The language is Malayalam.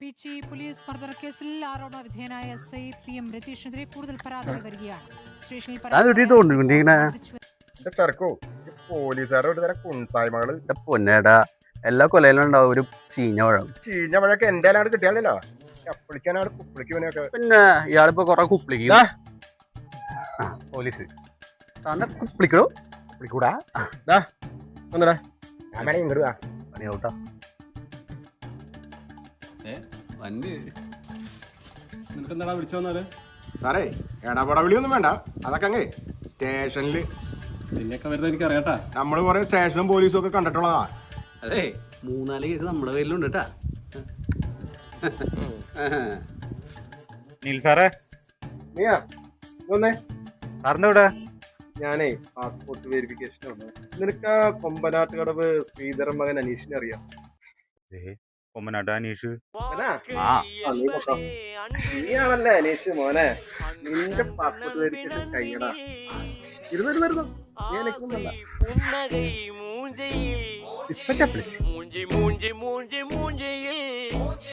പീച്ചി പോലീസ് മർദ്ദർ കേസിൽ ആരോപണ വിധേയനായ എസ് ഐ പി എം രതീഷിനെതിരെ കൂടുതൽ പരാതികൾ വരികയാണ്. സ്റ്റേഷനിൽ ഒരു തരം കുൺസായ്മകൾ പൊന്നേടാ. എല്ലാ കൊലയിലും ഉണ്ടാവും ഒരു ചീഞ്ഞ പഴം. ചീഞ്ഞ മഴ എന്റെ അല്ലാണ്ട് കിട്ടിയാലല്ലോ. കപ്പിളിക്കാനാണ് പിന്നെ ഇയാളിപ്പോ കൊറേ കുപ്പിളിക്കും. പോലീസ്. തന്നെ കുപ്പിളിക്കണോ. കുപ്പിളിക്കൂടാ? ഒന്നടാ ഞാൻ ഇങ്ങോട്ട് വാ. പണി ഔട്ടാ വണ്ടി. നിനക്ക് എന്താടാ വിളിച്ചു വന്നാൽ? സാറേ എടപട വിളിയൊന്നും വേണ്ട. അതൊക്കെ അങ്ങേ സ്റ്റേഷനിൽ നിന്നെയൊക്കെ വരുന്നത് എനിക്ക് അറിയാട്ടാ നമ്മൾ കുറെ സ്റ്റേഷനും പോലീസും ഒക്കെ കണ്ടിട്ടുള്ളതാ. അതെ മൂന്നാൽ കേസ് നമ്മുടെ പേരിലുണ്ട് കേട്ടാ നീൽ സാറേ. നീയാ വന്നേ. സാറിന്റെ ഇവിടെ ഞാനേ പാസ്പോർട്ട് വെരിഫിക്കേഷൻ വന്നു നിനക്ക് ആ കൊമ്പനാട്ട് കടവ് ശ്രീധരൻ മകൻ അനീഷിനെ അറിയാം? കൊമ്മനാട്ട് അനീഷ്. ആ. നീയാണല്ലേ അനീഷ് മോനെ? നിന്റെ പാസ്പോർട്ട് വെരിഫിക്കേഷൻ കഴിയടാ ഇരുന്നു ഇരുന്നു നീ എനിക്കൊന്നല്ല ഇപ്പൊ ചപ്പളിച്ച് മൂഞ്ചി മൂഞ്ചി മൂഞ്ചി മൂഞ്ചിയിൽ.